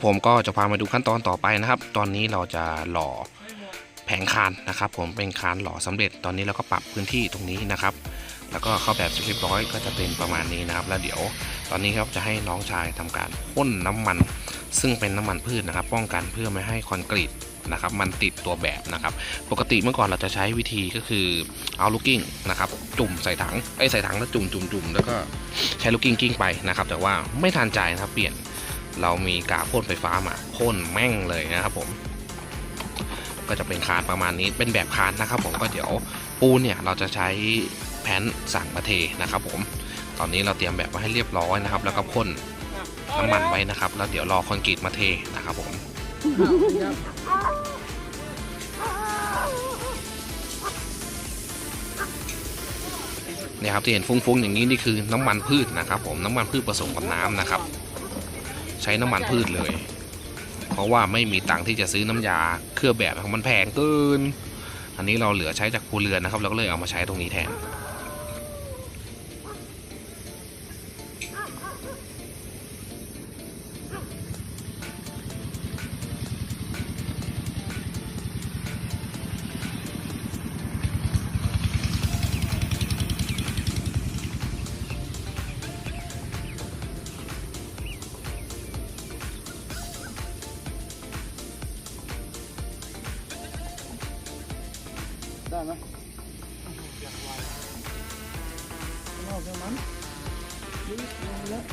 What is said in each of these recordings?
ครับผมก็จะพามาดูขั้นตอนต่อไปนะครับ ตอนนี้เราจะหล่อแผงคานนะครับผมเป็นคานหล่อสำเร็จ ตอนนี้เราก็ปรับพื้นที่ตรงนี้นะครับ แล้วก็เข้าแบบเรียบร้อยก็จะเป็นประมาณนี้นะครับ แล้วเดี๋ยวตอนนี้ครับจะให้น้องชายทำการพ่นน้ำมัน ซึ่งเป็นน้ำมันพืชนะครับ ป้องกันเพื่อไม่ให้คอนกรีตนะครับมันติดตัวแบบนะครับ ปกติเมื่อก่อนเราจะใช้วิธีก็คือเอาลูกกิ้งนะครับจุ่มใส่ถังไอ้ใส่ถังแล้วจุ่มจุ่มจุ่มแล้วก็ใช้ลูกกิ้งกิ้งไปนะครับ แต่ว่าไม่ทันใจนะครับเปลี่ยน เรามีกาพ่นไฟฟ้ามาพ่นแม่งเลยนะครับผม ก็จะเป็นคานประมาณนี้เป็นแบบคานนะครับผมก็เดี๋ยวปูนเนี่ยเราจะใช้แผ่นสั่งมาเทนะครับผมตอนนี้เราเตรียมแบบไว้ให้เรียบร้อยนะครับ แล้วก็พ่นน้ำมันไว้นะครับ แล้วเดี๋ยวรอคอนกรีตมาเทนะครับผมเนี่ยครับที่เห็นฟุ้งๆอย่างนี้นี่คือน้ำมันพืชนะครับ ผมน้ำมันพืชผสมกับน้ำนะครับ ใช้น้ำมันพืชเลย เพราะว่าไม่มีตังค์ที่จะซื้อน้ำยาเคลือบแบบของมันแพงเกิน อันนี้เราเหลือใช้จากครูเรือนนะครับ เราก็เลยเอามาใช้ตรงนี้แทน ได้ไหมนอกจากนั้นยืดลงเยอะ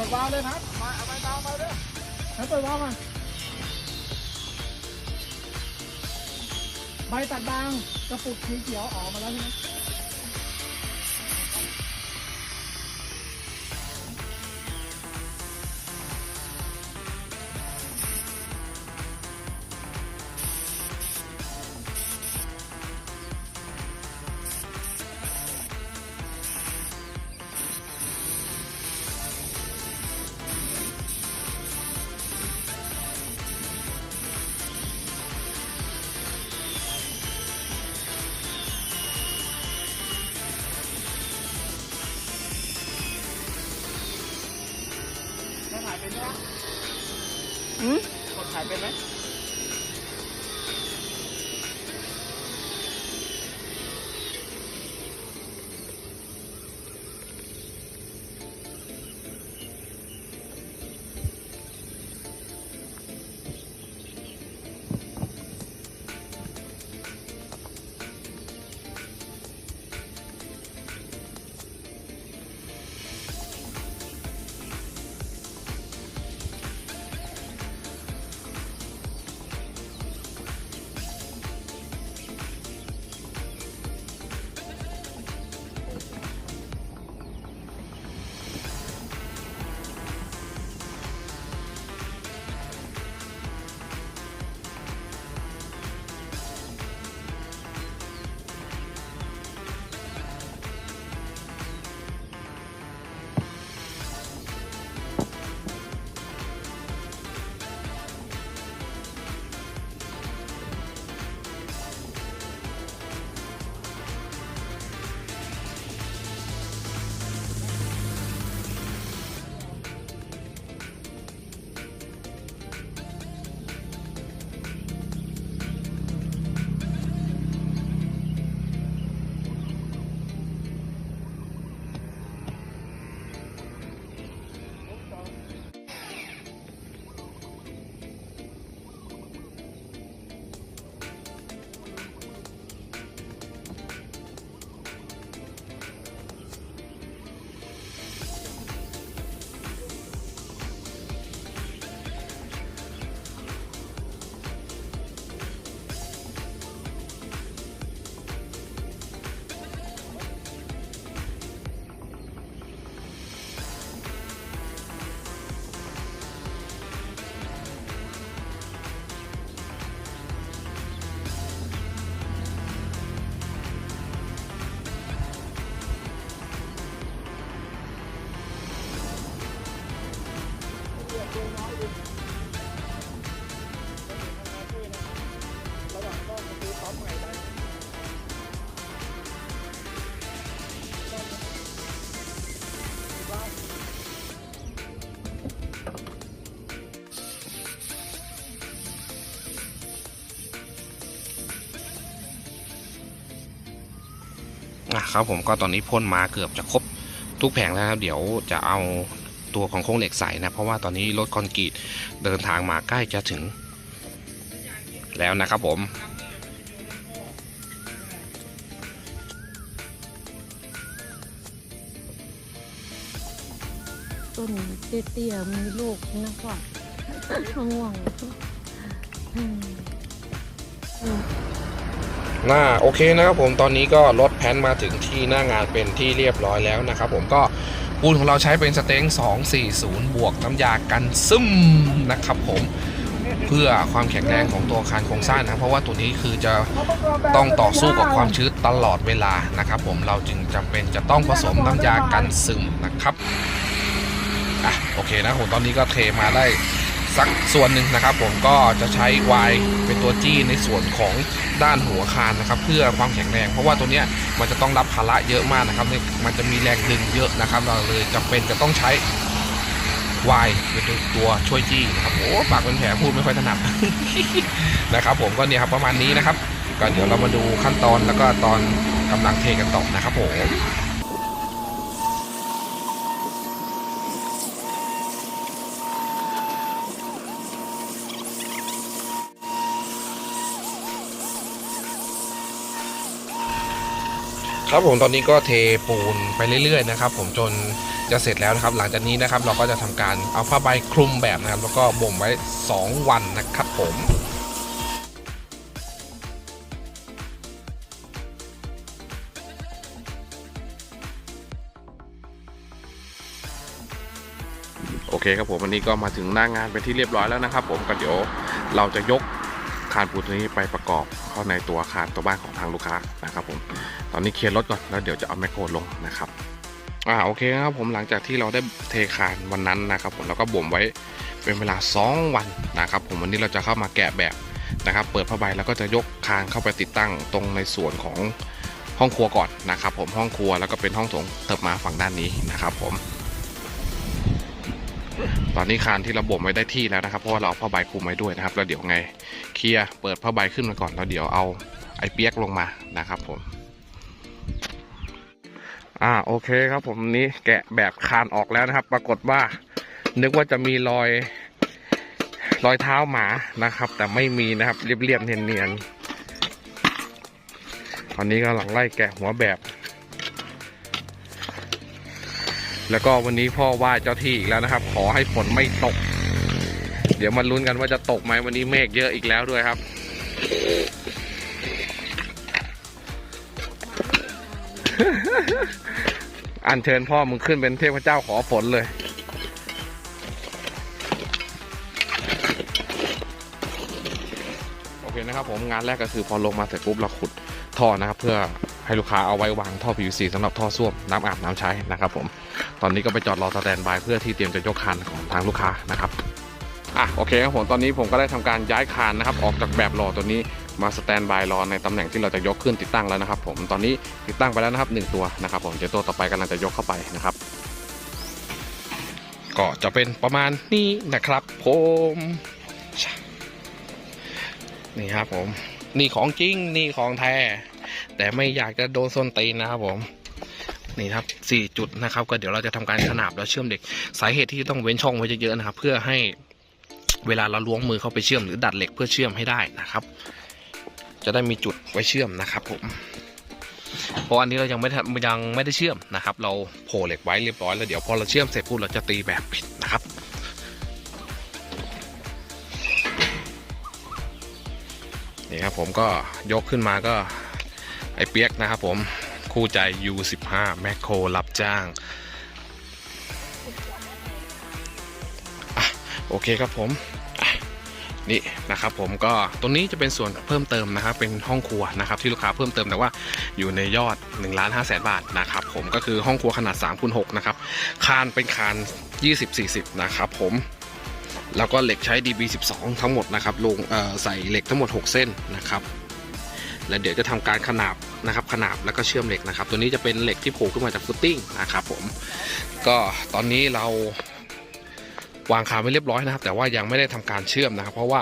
ปิดวาล์วเลยครับ มาเอาไปวาล์วมาเลยนเปิดวาล์วมาใบตัดบางกระปุกสีเขียวออกมาแล้วใช่ไหม เป็นไหมอืมกดถ่ายเป็นไหม ครับผมก็ตอนนี้พ่นมาเกือบจะครบทุกแผงแล้วครับเดี๋ยวจะเอาตัวของโครงเหล็กใส่นะเพราะว่าตอนนี้รถคอนกรีตเดินทางมาใกล้จะถึง แล้วนะครับผมต้นเตี้ยๆมีลูกนะก่อนง่วง น่าโอเคนะครับผมตอนนี้ก็รถแพนมาถึงที่หน้างานเป็นที่เรียบร้อยแล้วนะครับผมก็ปูนของเราใช้เป็นสเต็ง240 บวกน้ำยากันซึมนะครับผมเพื่อความแข็งแรงของตัวอาคารโครงสร้างนะเพราะว่าตัวนี้คือจะต้องต่อสู้กับความชื้นตลอดเวลานะครับผมเราจึงจำเป็นจะต้องผสมน้ำยากันซึมนะครับอะโอเคนะผมตอนนี้ก็เทมาได้ สักส่วนหนึ่งนะครับ ผมก็จะใช้วายเป็นตัวจี้ในส่วนของด้านหัวคานนะครับ เพื่อความแข็งแรง เพราะว่าตัวเนี้ยมันจะต้องรับภาระเยอะมากนะครับเนี่ยมันจะมีแรงดึงเยอะนะครับ เราเลยจำเป็นจะต้องใช้วายเป็นตัวช่วยจี้นะครับโอ้ปากเป็นแผลพูดไม่ค่อยถนัดนะครับ ผมก็เนี่ยครับประมาณนี้นะครับก็เดี๋ยวเรามาดูขั้นตอนแล้วก็ตอนกำลังเทกันต่อนะครับผม ครับผมตอนนี้ก็เทปูนไปเรื่อยๆนะครับผมจนจะเสร็จแล้วนะครับ หลังจากนี้นะครับเราก็จะทำการเอาผ้าใบคลุมแบบนะครับ แล้วก็บ่มไว้ 2 วันนะครับผมโอเคครับผมวันนี้ก็มาถึงหน้างานเป็นที่เรียบร้อยแล้วนะครับ ผมก็เดี๋ยวเราจะยก คานปูนตัวนี้ไปประกอบเข้าในตัวอาคารตัวบ้านของทางลูกค้านะครับผมตอนนี้เคลียร์รถก่อนแล้วเดี๋ยวจะเอาแมคโครลงนะครับอ่าโอเคครับผมหลังจากที่เราได้เทคานวันนั้นนะครับผมเราก็บ่มไว้เป็นเวลา 2 วันนะครับผมวันนี้เราจะเข้ามาแกะแบบนะครับ เปิดผ้าใบแล้วก็จะยกคานเข้าไปติดตั้งตรงในส่วนของห้องครัวก่อนนะครับผมห้องครัวแล้วก็เป็นห้องโถงเติบมาฝั่งด้านนี้นะครับผม ตอนนี้คานที่เราบ่มไว้ได้ที่แล้วนะครับเพราะว่าเราเอาผ้าใบคลุมไว้ด้วยนะครับแล้วเดี๋ยวไงเคลียร์เปิดผ้าใบขึ้นมาก่อนแล้วเดี๋ยวเอาไอ้เปียกลงมานะครับผมอ่าโอเคครับผมนี้แกะแบบคานออกแล้วนะครับ ปรากฏว่า นึกว่าจะมีรอยรอยเท้าหมานะครับ แต่ไม่มีนะครับเรียบๆเนียนๆตอนนี้กำลังไล่แกะหัวแบบ แล้วก็วันนี้พ่อไหว้เจ้าที่อีกแล้วนะครับ ขอให้ฝนไม่ตก เดี๋ยวมาลุ้นกันว่าจะตกไหมวันนี้เมฆเยอะอีกแล้วด้วยครับ อันเชิญพ่อมึงขึ้นเป็นเทพเจ้าขอฝนเลยโอเคนะครับผมงานแรกก็คือพอลงมาเสร็จปุ๊บเราขุดท่อนะครับเพื่อ ให้ลูกค้าเอาไว้วางท่อ PVC สำหรับท่อส้วมน้ำอาบน้ำใช้นะครับผมตอนนี้ก็ไปจอดรอสแตนบายเพื่อที่เตรียมจะยกคานของทางลูกค้านะครับอะโอเคครับผมตอนนี้ผมก็ได้ทำการย้ายคานนะครับออกจากแบบรอตัวนี้มาสแตนบายรอในตำแหน่งที่เราจะยกขึ้นติดตั้งแล้วนะครับ ผมตอนนี้ติดตั้งไปแล้วนะครับหนึ่งตัวนะครับผมเดี๋ยวตัวต่อไปกำลังจะยกเข้าไปนะครับ ก็จะเป็นประมาณนี้นะครับผมนี่ครับผม นี่ของจริง นี่ของแท้ แต่ไม่อยากจะโดนส้นตีนนะครับผมนี่ครับสี่จุดนะครับ ก็เดี๋ยวเราจะทำการขนาบแล้วเชื่อมเด็กสาเหตุที่ต้องเว้นช่องไว้เยอะๆนะครับ เพื่อให้เวลาเราล้วงมือเข้าไปเชื่อมหรือดัดเหล็กเพื่อเชื่อมให้ได้นะครับ จะได้มีจุดไว้เชื่อมนะครับผมเพราะอันนี้เรายังไม่ได้ยังไม่ได้เชื่อมนะครับ เราโผล่เหล็กไว้เรียบร้อยแล้วเดี๋ยวพอเราเชื่อมเสร็จปุ๊บเราจะตีแบบปิดนะครับนี่ครับผมก็ยกขึ้นมาก็ ไอ้เปียกนะครับผมคู่ใจ U15 แมคโครรับจ้างอโอเคครับผมนี่นะครับผมก็ตรงนี้จะเป็นส่วนเพิ่มเติมนะครับเป็นห้องครัวนะครับที่ลูกค้าเพิ่มเติมแต่ว่าอยู่ในยอด1ล้าน5แสนบาทนะครับผมก็คือห้องครัวขนาด3คูณ6นะครับคานเป็นคาน 20-40 นะครับผมแล้วก็เหล็กใช้ DB12 ทั้งหมดนะครับลงใส่เหล็กทั้งหมด 6 เส้นนะครับ แล้วเดี๋ยวจะทำการขนาบ นะครับขนาบแล้วก็เชื่อมเหล็กนะครับ ตัวนี้จะเป็นเหล็กที่โผล่ขึ้นมาจากฟุตติ้งนะครับผมก็ตอนนี้เราวางคาไว้เรียบร้อยนะครับ แต่ว่ายังไม่ได้ทำการเชื่อมนะครับ เพราะว่า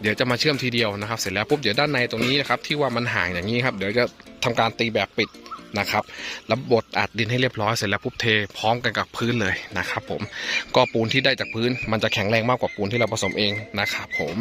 เดี๋ยวจะมาเชื่อมทีเดียวนะครับ เสร็จแล้วปุ๊บเดี๋ยวด้านในตรงนี้นะครับที่ว่ามันห่างอย่างนี้ครับเดี๋ยวจะทำการตีแบบปิดนะครับแล้วบดอัดดินให้เรียบร้อยเสร็จแล้วปุ๊บเทพร้อมกันกับพื้นเลยนะครับ ผมก็ปูนที่ได้จากพื้นมันจะแข็งแรงมากกว่าปูนที่เราผสมเองนะครับ ผม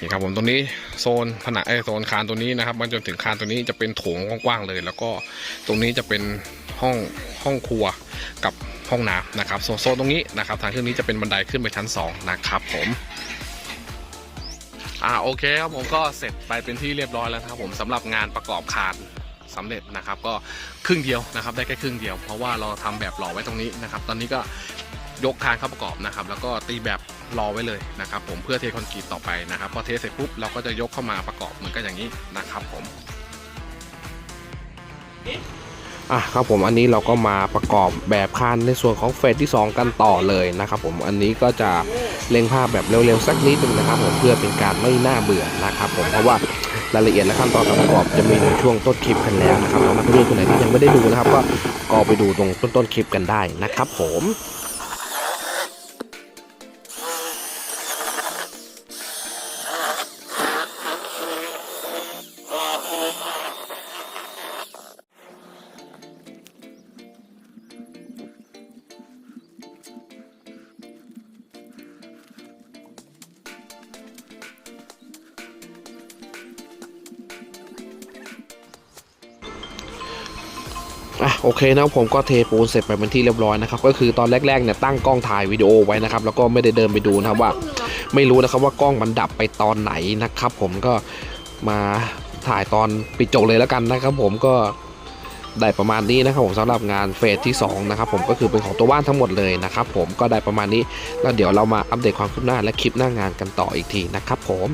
นี่ครับผมตรงนี้โซนผนังไอโซนคานตัวนี้นะครับมันจนถึงคานตัวนี้จะเป็นโถงกว้างๆเลย แล้วก็ตรงนี้จะเป็นห้องห้องครัวกับห้องน้ำนะครับโซนโซนตรงนี้นะครับทางขึ้นนี้จะเป็นบันไดขึ้นไปชั้นสองนะครับผมอ่าโอเคครับผมก็เสร็จไปเป็นที่เรียบร้อยแล้วนะครับผมสำหรับงานประกอบคานสำเร็จนะครับก็ครึ่งเดียวนะครับได้แค่ครึ่งเดียว เพราะว่าเราทำแบบหล่อไว้ตรงนี้นะครับตอนนี้ก็ ยกคานเข้าประกอบนะครับ แล้วก็ตีแบบรอไว้เลยนะครับ ผมเพื่อเทคอนกรีตต่อไปนะครับพอเทเสร็จปุ๊บเราก็จะยกเข้ามาประกอบเหมือนกันอย่างนี้นะครับผมอะครับผมอันนี้เราก็มาประกอบแบบคานในส่วนของเฟสที่ 2 กันต่อเลยนะครับผมอันนี้ก็จะเล็งภาพแบบเร็วๆสักนิดนึงนะครับผมเพื่อเป็นการไม่น่าเบื่อนะครับผมเพราะว่ารายละเอียดและขั้นตอนการประกอบจะมีในช่วงต้นคลิปกันแล้วนะครับน้องนักเรียนคนไหนที่ยังไม่ได้ดูนะครับ ก็ก็ไปดูตรงต้นๆคลิปกันได้นะครับผม อะโอเคนะผมก็เทปูนเสร็จไปเป็นที่เรียบร้อยนะครับก็คือตอนแรกๆเนี่ยตั้งกล้องถ่ายวิดีโอไว้นะครับแล้วก็ไม่ได้เดินไปดูนะครับว่า ไม่รู้นะครับว่ากล้องมันดับไปตอนไหนนะครับ ผมก็มาถ่ายตอนปิดจบเลยแล้วกันนะครับ ผมก็ได้ประมาณนี้นะครับผมสำหรับงานเฟสที่2นะครับผมก็คือเป็นของตัวบ้านทั้งหมดเลยนะครับผมก็ได้ประมาณนี้แล้วเดี๋ยวเรามาอัปเดตความคืบหน้าและคลิปหน้างานกันต่ออีกทีนะครับผม